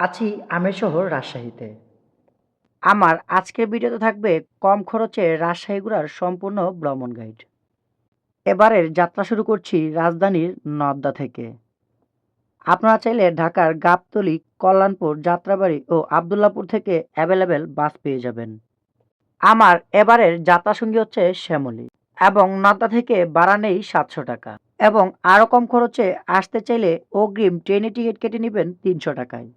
আছি আমের শহর রাজশাহীতে। আমার আজকের ভিডিওতে থাকবে কম খরচে রাজশাহী ঘোরার সম্পূর্ণ ভ্রমণ গাইড এবারের যাত্রা শুরু করছি রাজধানীর নদ্দা থেকে। আপনারা চাইলে ঢাকার গাবতলী, কল্যাণপুর, যাত্রাবাড়ি ও আবদুল্লাপুর থেকে অ্যাভেলেবেল বাস পেয়ে যাবেন। আমার এবারের যাত্রা সঙ্গী হচ্ছে শ্যামলী এবং নদ্দা থেকে ভাড়া নেই সাতশো টাকা এবং আরও কম খরচে আসতে চাইলে অগ্রিম ট্রেনে টিকিট কেটে নেবেন তিনশো টাকায়।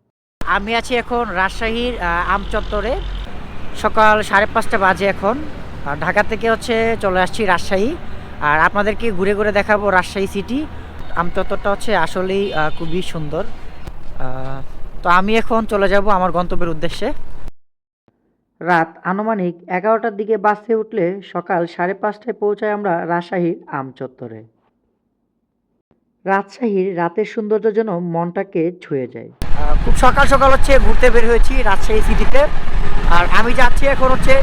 আমি আছি এখন রাজশাহীর আমচত্বরে। সকাল সাড়ে পাঁচটা বাজে এখন। ঢাকা থেকে হচ্ছে চলে আসছি রাজশাহী। আর আপনাদেরকে ঘুরে ঘুরে দেখাবো রাজশাহী সিটি। আমচত্বরটা হচ্ছে আসলেই খুবই সুন্দর। তো আমি এখন চলে যাব আমার গন্তব্যের উদ্দেশ্যে। রাত আনুমানিক এগারোটার দিকে বাসে উঠলে সকাল সাড়ে পাঁচটায় পৌঁছায় আমরা রাজশাহীর আমচত্বরে। রাজশাহীর রাতের সৌন্দর্য যেন মনটাকে ছুঁয়ে যায়। খুব সকাল সকাল হচ্ছে ঘুরতে বের হয়েছি রাজশাহী সিটিতে। আর আমি যাচ্ছি এখন হচ্ছে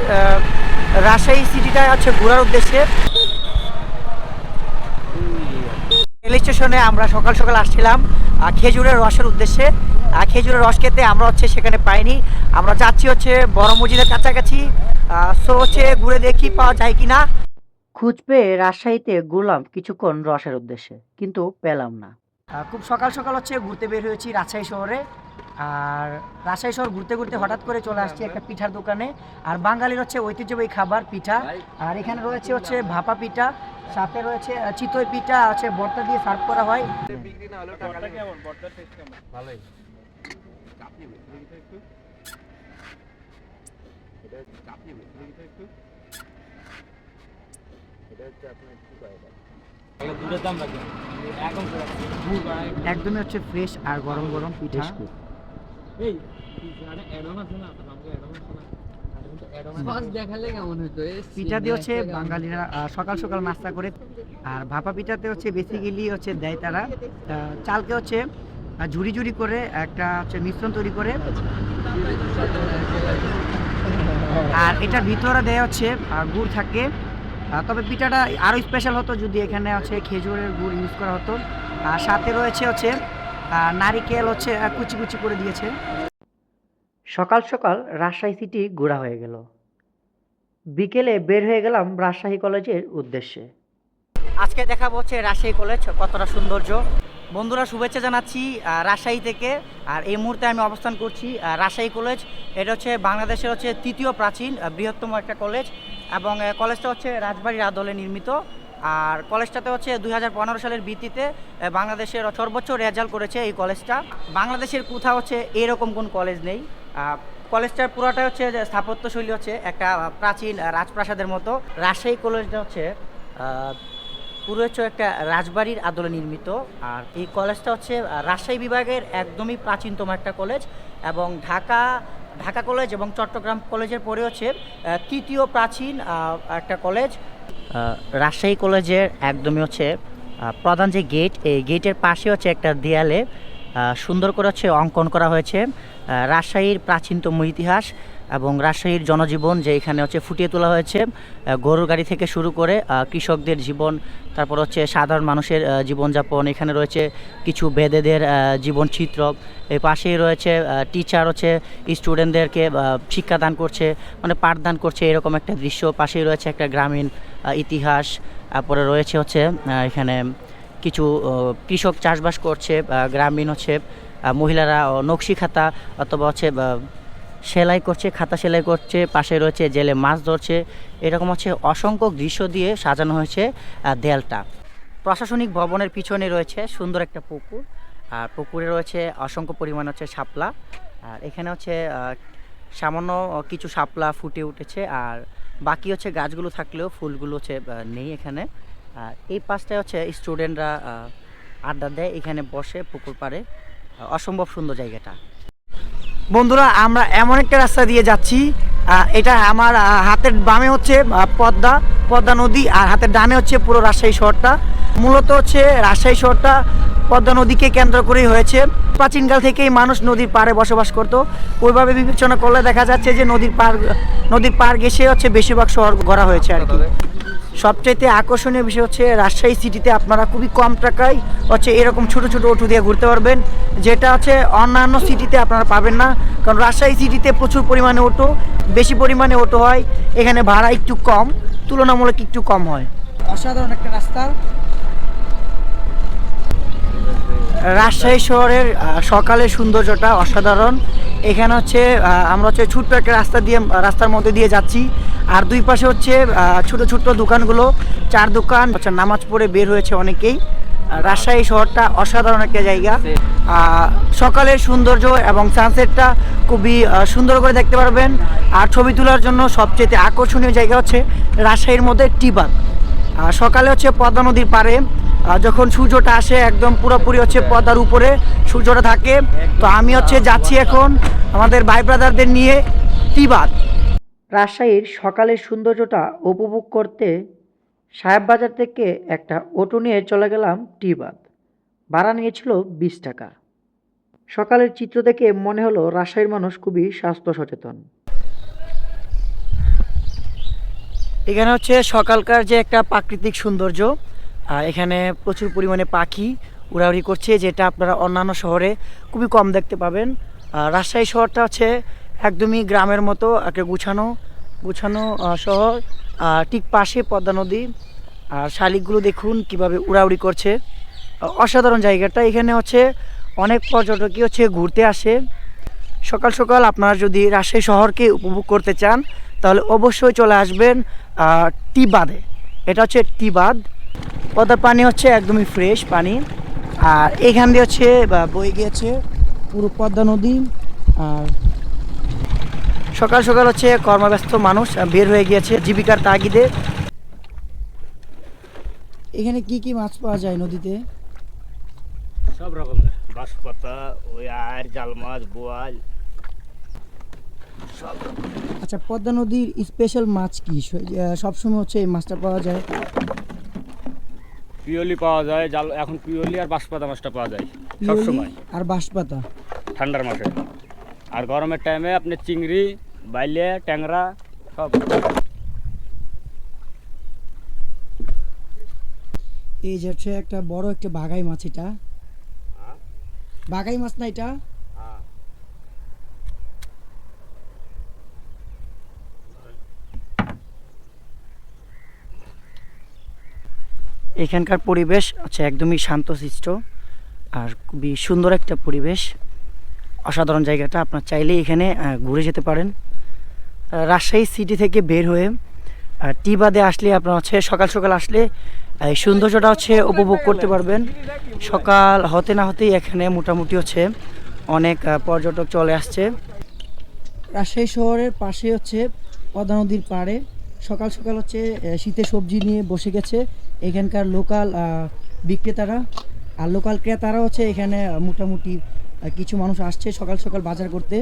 রাজশাহী সিটিটা হচ্ছে ঘোরার উদ্দেশ্যে। রেল স্টেশনে আমরা সকাল সকাল আসছিলাম খেজুরের রসের উদ্দেশ্যে। খেজুরের রস খেতে আমরা হচ্ছে সেখানে পাইনি। আমরা যাচ্ছি হচ্ছে বড় মসজিদের কাছাকাছি। সো হচ্ছে ঘুরে দেখি পাওয়া যায় কিনা। খুঁজ পেয়ে রাজশাহীতে ঘুরলাম কিছুক্ষণ রসের উদ্দেশ্যে, কিন্তু পেলাম না। খুব সকাল সকাল হচ্ছে ঘুরতে বের হয়েছি রাজশাহী শহরে। আর রাজশাহী শহর ঘুরতে ঘুরতে হঠাৎ করে চলে আসছি একটা পিঠার দোকানে। আর বাঙালির হচ্ছে ঐতিহ্যবাহী খাবার পিঠা। আর এখানে রয়েছে হচ্ছে ভাপা পিঠা সাথে রয়েছে চিতই পিঠা আছে বর্তা দিয়ে সার্ভ করা হয়। একদমই হচ্ছে ফ্রেশ আর গরম গরম পিঠা। দেখালে পিঠা দিয়ে হচ্ছে বাঙালিরা সকাল সকাল নাস্তা করে আর ভাপা পিঠাতে হচ্ছে বেসিক্যালি হচ্ছে দেয় তারা আহ, চালকে হচ্ছে ঝুড়ি ঝুড়ি করে একটা হচ্ছে মিশ্রণ তৈরি করে। আর এটার ভিতরে দেয় হচ্ছে গুড় থাকে। তবে পিঠাটা আরও স্পেশাল হতো যদি এখানে হচ্ছে খেজুরের গুড় ইউজ করা হতো। আর সাথে রয়েছে হচ্ছে নারিকেল হচ্ছে কুচি কুচি করে দিয়েছে। সকাল সকাল রাজশাহী সিটি ঘোরা হয়ে গেল। বিকেলে বের হয়ে গেলাম রাজশাহী কলেজের উদ্দেশ্যে। আজকে দেখাবো হচ্ছে রাজশাহী কলেজ, কতটা সৌন্দর্য। বন্ধুরা, শুভেচ্ছা জানাচ্ছি রাজশাহী থেকে। আর এই মুহূর্তে আমি অবস্থান করছি রাজশাহী কলেজ। এটা হচ্ছে বাংলাদেশের হচ্ছে তৃতীয় প্রাচীন বৃহত্তম একটা কলেজ। এবং কলেজটা হচ্ছে রাজবাড়ির আদলে নির্মিত। আর কলেজটাতে হচ্ছে দু হাজার পনেরো সালের ভিত্তিতে বাংলাদেশের সর্বোচ্চ রেজাল্ট করেছে এই কলেজটা। বাংলাদেশের কোথাও হচ্ছে এরকম কোন কলেজ নেই। কলেজটার পুরোটা হচ্ছে স্থাপত্যশৈলী হচ্ছে একটা প্রাচীন রাজপ্রাসাদের মতো। রাজশাহী কলেজটা হচ্ছে পুরো হচ্ছে একটা রাজবাড়ির আদলে নির্মিত। আর এই কলেজটা হচ্ছে রাজশাহী বিভাগের একদমই প্রাচীনতম একটা কলেজ এবং ঢাকা ঢাকা কলেজ এবং চট্টগ্রাম কলেজের পরে হচ্ছে তৃতীয় প্রাচীন একটা কলেজ। রাজশাহী কলেজের একদমই হচ্ছে প্রধান যে গেট, এই গেটের পাশে হচ্ছে একটা দেয়ালে সুন্দর করে হচ্ছে অঙ্কন করা হয়েছে। রাজশাহীর প্রাচীনতম ইতিহাস এবং রাজশাহীর জনজীবন যে এখানে হচ্ছে ফুটিয়ে তোলা হয়েছে গরুর গাড়ি থেকে শুরু করে কৃষকদের জীবন, তারপর হচ্ছে সাধারণ মানুষের জীবনযাপন, এখানে রয়েছে কিছু বেদেদের জীবন চিত্র এর পাশেই রয়েছে টিচার হচ্ছে স্টুডেন্টদেরকে শিক্ষাদান করছে মানে পাঠদান করছে, এরকম একটা দৃশ্য, পাশেই রয়েছে একটা গ্রামীণ ইতিহাস, তারপরে রয়েছে হচ্ছে এখানে কিছু কৃষক চাষবাস করছে গ্রামীণ হচ্ছে মহিলারা নকশি খাতা অথবা হচ্ছে সেলাই করছে, খাতা সেলাই করছে, পাশে রয়েছে জেলে মাছ ধরছে। এরকম হচ্ছে অসংখ্য দৃশ্য দিয়ে সাজানো হয়েছে দেয়ালটা। প্রশাসনিক ভবনের পিছনে রয়েছে সুন্দর একটা পুকুর। আর পুকুরে রয়েছে অসংখ্য পরিমাণ হচ্ছে শাপলা। আর এখানে হচ্ছে সামান্য কিছু শাপলা ফুটে উঠেছে। আর বাকি হচ্ছে গাছগুলো থাকলেও ফুলগুলো হচ্ছে নেই এখানে। আর এই পাশটায় হচ্ছে স্টুডেন্টরা আড্ডা দেয়, এখানে বসে পুকুর পাড়ে। অসম্ভব সুন্দর জায়গাটা। বন্ধুরা, আমরা এমন একটা রাস্তা দিয়ে যাচ্ছি এটা আমার হাতের বামে হচ্ছে পদ্মা পদ্মা নদী, আর হাতের ডানে হচ্ছে পুরো রাজশাহী শহরটা। মূলত হচ্ছে রাজশাহী শহরটা পদ্মা নদীকে কেন্দ্র করেই হয়েছে। প্রাচীনকাল থেকেই মানুষ নদীর পাড়ে বসবাস করত। ওইভাবে বিবেচনা করলে দেখা যাচ্ছে যে নদীর পার নদীর পার ঘেসে হচ্ছে বেশিরভাগ শহর গড়া হয়েছে আর কি। সবচাইতে আকর্ষণীয় বিষয় হচ্ছে রাজশাহী সিটিতে আপনারা খুবই কম টাকায় হচ্ছে এরকম ছোট ছোট অটো দিয়ে ঘুরতে পারবেন। যেটা হচ্ছে অন্যান্য সিটিতে আপনারা পাবেন না। কারণ রাজশাহী সিটিতে প্রচুর পরিমাণে অটো বেশি পরিমাণে অটো হয়। এখানে ভাড়া একটু কম তুলনামূলক একটু কম হয়। অসাধারণ একটা রাস্তা। রাজশাহী শহরের সকালের সৌন্দর্যটা অসাধারণ। এখানে হচ্ছে আমরা হচ্ছে ছোট্ট একটা রাস্তা দিয়ে রাস্তার মধ্যে দিয়ে যাচ্ছি। আর দুই পাশে হচ্ছে ছোট ছোট দোকানগুলো। চার দোকান হচ্ছে নামাজ পড়ে বের হয়েছে অনেকেই। রাজশাহী শহরটা অসাধারণ একটা জায়গা। সকালের সৌন্দর্য এবং সানসেটটা খুবই সুন্দর করে দেখতে পারবেন। আর ছবি তোলার জন্য সবচেয়ে আকর্ষণীয় জায়গা হচ্ছে রাজশাহীর মধ্যে টিবাগ। আর সকালে হচ্ছে পদ্মা নদীর পাড়ে আহ, যখন সূর্যটা আসে একদম পুরোপুরি হচ্ছে পদ্মার উপরে সূর্যটা থাকে। তো আমি হচ্ছে যাচ্ছি এখন আমাদের ভাই ব্রাদারদের নিয়ে তিবাদ রাজশাহীর সকালের সৌন্দর্যটা উপভোগ করতে সাহেববাজার থেকে একটা অটো নিয়ে চলে গেলাম টি টিবাদ। ভাড়া নিয়েছিল বিশ টাকা। সকালের চিত্র দেখে মনে হলো রাজশাহীর মানুষ খুবই স্বাস্থ্য সচেতন। এখানে হচ্ছে সকালকার যে একটা প্রাকৃতিক সৌন্দর্য এখানে প্রচুর পরিমাণে পাখি উড়াউড়ি করছে, যেটা আপনারা অন্যান্য শহরে খুবই কম দেখতে পাবেন। রাজশাহী শহরটা হচ্ছে একদমই গ্রামের মতো একটা গুছানো গুছানো শহর ঠিক পাশে পদ্মা নদী। আর শালিকগুলো দেখুন কীভাবে উড়াউড়ি করছে। অসাধারণ জায়গাটা। এখানে হচ্ছে অনেক পর্যটকই হচ্ছে ঘুরতে আসে। সকাল সকাল আপনারা যদি রাজশাহী শহরকে উপভোগ করতে চান, তাহলে অবশ্যই চলে আসবেন টি বাঁধে এটা হচ্ছে টি বাঁধ পদ্মার পানি হচ্ছে একদমই ফ্রেশ পানি। আর এখান দিয়ে হচ্ছে বয়ে গিয়েছে পুরো পদ্মা নদী। আর সকাল সকাল হচ্ছে কর্মব্যস্ত মানুষ বের হয়ে গিয়েছে জীবিকার তাগিদে। এখানে কি কি মাছ পাওয়া যায় নদীতে? সব রকমের। বাঁশপাতা ওই আর জাল মাছ বোয়াল। আচ্ছা পদ্মা নদীর স্পেশাল মাছ কি? সবসময় হচ্ছে এই মাছটা পাওয়া যায়। পিওলি পাওয়া যায় জাল এখন পিওলি আর বাঁশপাতা মাছটা পাওয়া যায় সবসময়। আর বাঁশপাতা? ঠান্ডার মাসে আর গরমের টাইমে আপনি চিংড়ি বাইলে ট্যাংরা সব। এই যে হচ্ছে একটা বড় একটা বাগাই মাছ এটা। বাগাই মাছ না এটা? এখানকার পরিবেশ হচ্ছে একদমই শান্ত শান্তশিষ্ট আর খুবই সুন্দর একটা পরিবেশ। অসাধারণ জায়গাটা আপনার চাইলে এখানে ঘুরে যেতে পারেন। রাজশাহী সিটি থেকে বের হয়ে টি বাদে আসলে আপনার হচ্ছে সকাল সকাল আসলে এই সৌন্দর্যটা হচ্ছে উপভোগ করতে পারবেন। সকাল হতে না হতেই এখানে মোটামুটি হচ্ছে অনেক পর্যটক চলে আসছে। রাজশাহী শহরের পাশে হচ্ছে পদ্মা নদীর পাড়ে। সকাল সকাল হচ্ছে শীতের সবজি নিয়ে বসে গেছে এখানকার লোকাল বিক্রেতারা। আর লোকাল ক্রেতারা হচ্ছে এখানে মোটামুটি কিছু মানুষ আসছে সকাল সকাল বাজার করতে।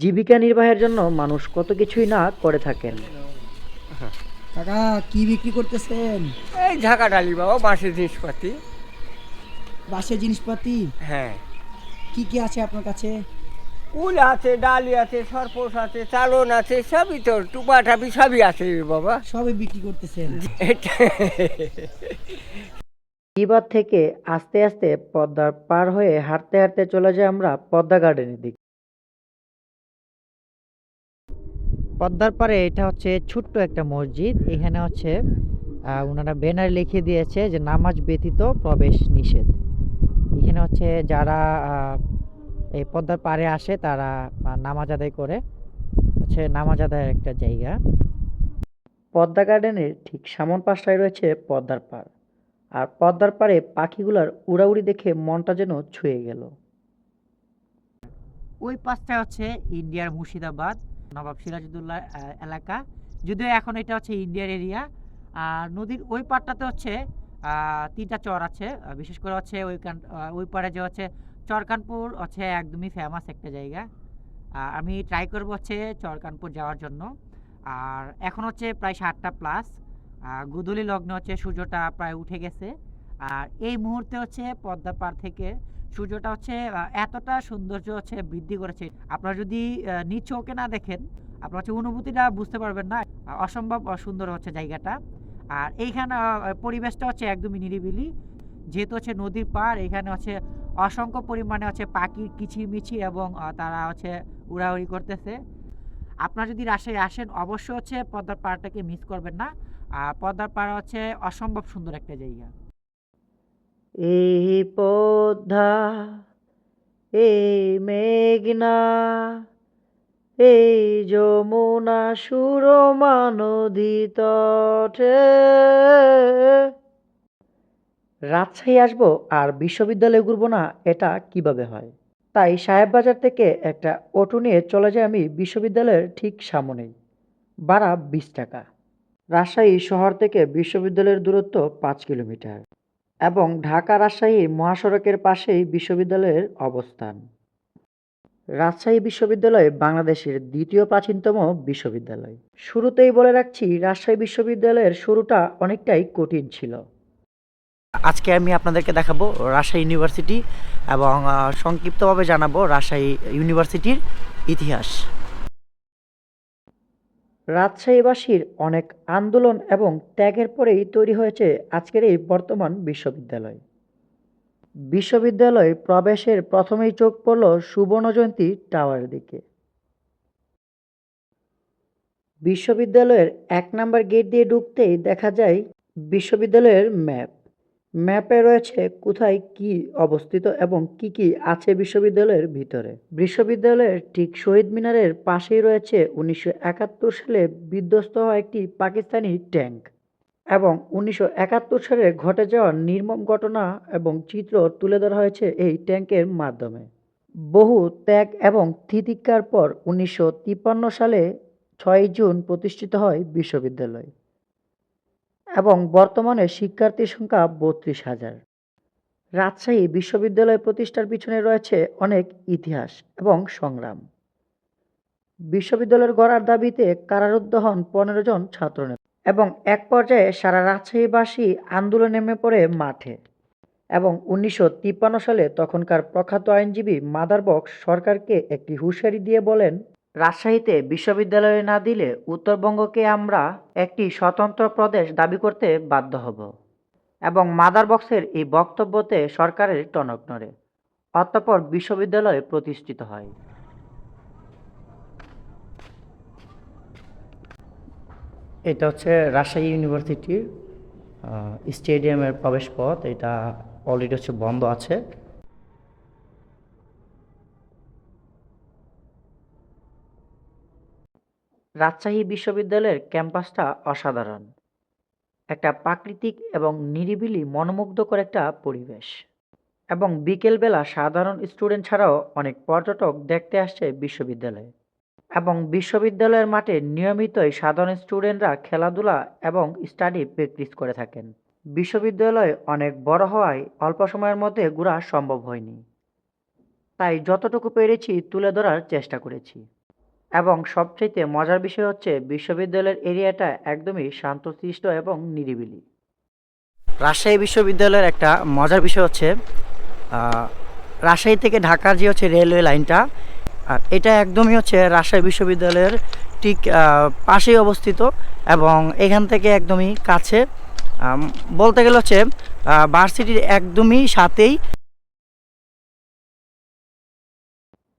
জীবিকা নির্বাহের জন্য মানুষ কত কিছুই না করে থাকেন। কাকা কি বিক্রি করতেছেন? এই ঢাকা ডালি বাবা বাঁশের জিনিসপাতি। বাসের জিনিসপাতি? হ্যাঁ। কি কি আছে আপনার কাছে? কুল আছে ডালি আছে সরপোষ আছে চালন আছে সবই তো টুপা টাপি সবই আছে বাবা। সবই বিক্রি করতেছেন? এবার থেকে আস্তে আস্তে পদ্মার পার হয়ে হাঁটতে হাঁটতে চলে যাই আমরা পদ্মা গার্ডেনের দিকে। পদ্মার পারে এটা হচ্ছে ছোট্ট একটা মসজিদ। এখানে হচ্ছে ওনারা ব্যানার লিখে দিয়েছে যে নামাজ ব্যতীত প্রবেশ নিষেধ। এখানে হচ্ছে যারা এই পদ্মার পাড়ে আসে তারা নামাজ আদায় করে। হচ্ছে নামাজ আদায়ের একটা জায়গা। পদ্মা গার্ডেনের ঠিক সামন পাশটায় রয়েছে পদ্মার পাড়। আর পদ্মার পাড়ে পাখিগুলার উড়াউড়ি দেখে মনটা যেন ছুঁয়ে গেল। ওই পাশটা হচ্ছে ইন্ডিয়ার মুর্শিদাবাদ। নবাব সিরাজউদ্দৌলা এলাকা। যদিও এখন এটা হচ্ছে ইন্ডিয়ার এরিয়া। আর নদীর ওই পাড়টাতে হচ্ছে তিনটা চর আছে। বিশেষ করে হচ্ছে ওই ওই পাড়ে যে হচ্ছে চরকানপুর হচ্ছে একদমই ফেমাস একটা জায়গা। আমি ট্রাই করব হচ্ছে চরকানপুর যাওয়ার জন্য। আর এখন হচ্ছে প্রায় সাতটা প্লাস গুদলি লগ্ন হচ্ছে সূর্যটা প্রায় উঠে গেছে। আর এই মুহূর্তে হচ্ছে পদ্মা পার থেকে সূর্যটা হচ্ছে এতটা সৌন্দর্য হচ্ছে বৃদ্ধি করেছে। আপনারা যদি নিজ চোখে না দেখেন, আপনার হচ্ছে অনুভূতিটা বুঝতে পারবেন না অসম্ভব সুন্দর হচ্ছে জায়গাটা। আর এইখানে পরিবেশটা হচ্ছে একদমই নিরিবিলি। যেহেতু হচ্ছে নদীর পাড়, এখানে হচ্ছে অসংখ্য পরিমাণে হচ্ছে পাখির কিচিরমিচির এবং তারা হচ্ছে উড়াউড়ি করতেছে। আপনারা যদি রাজশাহী আসেন, অবশ্যই হচ্ছে পদ্মার পাড়টাকে মিস করবেন না। আর পদ্মার পাড় হচ্ছে অসম্ভব সুন্দর একটা জায়গা। এই পদ্মা, এই মেঘনা, এই যমুনা সুরমা নদী তটে রাজশাহী আসব আর বিশ্ববিদ্যালয়ে ঘুরবো না, এটা কীভাবে হয়? তাই সাহেববাজার থেকে একটা অটো নিয়ে চলে যাই আমি বিশ্ববিদ্যালয়ের ঠিক সামনেই। ভাড়া বিশ টাকা। রাজশাহী শহর থেকে বিশ্ববিদ্যালয়ের দূরত্ব পাঁচ কিলোমিটার। এবং ঢাকা রাজশাহী মহাসড়কের পাশেই বিশ্ববিদ্যালয়ের অবস্থান। রাজশাহী বিশ্ববিদ্যালয় বাংলাদেশের দ্বিতীয় প্রাচীনতম বিশ্ববিদ্যালয়। শুরুতেই বলে রাখছি, রাজশাহী বিশ্ববিদ্যালয়ের শুরুটা অনেকটাই কঠিন ছিল। আজকে আমি আপনাদেরকে দেখাবো রাজশাহী ইউনিভার্সিটি এবং সংক্ষিপ্তভাবে জানাব রাজশাহী ইউনিভার্সিটির ইতিহাস। রাজশাহীবাসীর অনেক আন্দোলন এবং ত্যাগের পরেই তৈরি হয়েছে আজকের এই বর্তমান বিশ্ববিদ্যালয়। বিশ্ববিদ্যালয় প্রবেশের প্রথমেই চোখ পড়ল সুবর্ণ জয়ন্তী টাওয়ারের দিকে। বিশ্ববিদ্যালয়ের এক নম্বর গেট দিয়ে ঢুকতেই দেখা যায় বিশ্ববিদ্যালয়ের ম্যাপ। ম্যাপে রয়েছে কোথায় কি অবস্থিত এবং কি কি আছে বিশ্ববিদ্যালয়ের ভিতরে। বিশ্ববিদ্যালয়ের ঠিক শহীদ মিনারের পাশেই রয়েছে উনিশশো একাত্তর সালে বিধ্বস্ত হওয়া একটি পাকিস্তানি ট্যাঙ্ক এবং উনিশশো একাত্তর সালে ঘটে যাওয়া নির্মম ঘটনা এবং চিত্র তুলে ধরা হয়েছে এই ট্যাঙ্কের মাধ্যমে। বহু ত্যাগ এবং তিতিক্ষার পর উনিশশো তিপ্পান্ন সালে ছয় জুন প্রতিষ্ঠিত হয় বিশ্ববিদ্যালয়। এবং বর্তমানে শিক্ষার্থীর সংখ্যা বত্রিশ হাজার। রাজশাহী বিশ্ববিদ্যালয় প্রতিষ্ঠার পিছনে রয়েছে অনেক ইতিহাস এবং সংগ্রাম। বিশ্ববিদ্যালয়ের গড়ার দাবিতে কারারুদ্ধ হন পনেরো জন ছাত্রনেতা এবং এক পর্যায়ে সারা রাজশাহীবাসী আন্দোলনে নেমে পড়ে মাঠে এবং উনিশশো তিপ্পান্ন সালে তখনকার প্রখ্যাত আইনজীবী মাদারবক্স সরকারকে একটি হুঁশিয়ারি দিয়ে বলেন রাজশাহীতে বিশ্ববিদ্যালয় না দিলে উত্তরবঙ্গকে আমরা একটি স্বতন্ত্র প্রদেশ দাবি করতে বাধ্য হব। এবং মাদার বক্সের এই বক্তব্যতে সরকারের টনক নড়ে, অতঃপর বিশ্ববিদ্যালয় প্রতিষ্ঠিত হয়। এটা হচ্ছে রাজশাহী ইউনিভার্সিটির স্টেডিয়ামের প্রবেশ পথ এটা অলরেডি হচ্ছে বন্ধ আছে। রাজশাহী বিশ্ববিদ্যালয়ের ক্যাম্পাসটা অসাধারণ। একটা প্রাকৃতিক এবং নিরিবিলি মনোমুগ্ধকর একটা পরিবেশ। এবং বিকেলবেলা সাধারণ স্টুডেন্ট ছাড়াও অনেক পর্যটক দেখতে আসছে বিশ্ববিদ্যালয়ে। এবং বিশ্ববিদ্যালয়ের মাঠে নিয়মিতই সাধারণ স্টুডেন্টরা খেলাধুলা এবং স্টাডি প্র্যাকটিস করে থাকেন। বিশ্ববিদ্যালয় অনেক বড় হওয়ায় অল্প সময়ের মধ্যে ঘোরা সম্ভব হয়নি। তাই যতটুকু পেরেছি তুলে ধরার চেষ্টা করেছি। এবং সবচেয়ে মজার বিষয় হচ্ছে বিশ্ববিদ্যালয়ের এরিয়াটা একদমই শান্তশিষ্ট এবং নিরিবিলি। রাজশাহী বিশ্ববিদ্যালয়ের একটা মজার বিষয় হচ্ছে রাজশাহী থেকে ঢাকার যে হচ্ছে রেলওয়ে লাইনটা, আর এটা একদমই হচ্ছে রাজশাহী বিশ্ববিদ্যালয়ের ঠিক পাশেই অবস্থিত এবং এখান থেকে একদমই কাছে। বলতে গেলে হচ্ছে ভার্সিটির একদমই সাথেই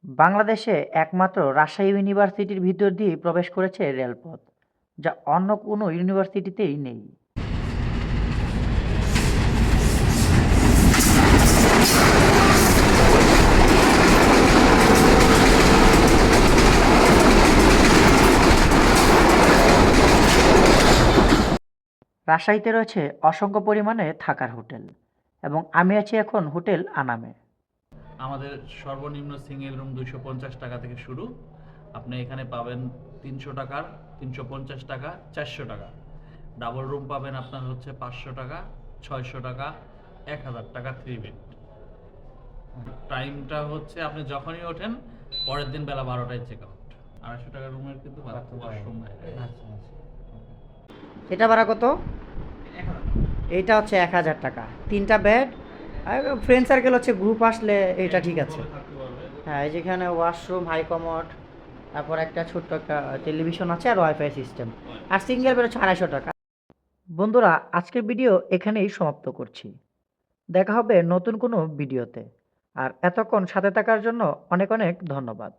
বাংলাদেশে একমাত্র রাজশাহী ইউনিভার্সিটির ভিতর দিয়ে প্রবেশ করেছে রেলপথ, যা অন্য কোনো ইউনিভার্সিটিতেই নেই। রাজশাহীতে রয়েছে অসংখ্য পরিমাণে থাকার হোটেল, এবং আমি আছি এখন হোটেল আনামে। আমাদের সর্বনিম্ন সিঙ্গেল রুম দুইশো পঞ্চাশ টাকা থেকে শুরু। আপনি এখানে পাবেন তিনশো টাকার তিনশো পঞ্চাশ টাকা চারশো টাকা। ডাবল রুম পাবেন আপনার হচ্ছে পাঁচশো টাকা ছয়শো টাকা এক হাজার টাকা থ্রি বেড টাইমটা হচ্ছে আপনি যখনই ওঠেন পরের দিন বেলা বারোটায় চেক আউট আড়াইশো টাকা রুমের কিন্তু ওয়াশরুম এটা ভাড়া কত? এইটা হচ্ছে এক হাজার টাকা। তিনটা বেড ফ্রেন্ড সার্কেল হচ্ছে গ্রুপ আসলে এটা ঠিক আছে। হ্যাঁ এই যেখানে ওয়াশরুম হাই কমোড তারপর একটা ছোট্ট একটা টেলিভিশন আছে আর ওয়াইফাই সিস্টেম আর সিঙ্গেল বেরোচ্ছে আড়াইশো টাকা। বন্ধুরা, আজকের ভিডিও এখানেই সমাপ্ত করছি। দেখা হবে নতুন কোনো ভিডিওতে আর এতক্ষণ সাথে থাকার জন্য অনেক অনেক ধন্যবাদ।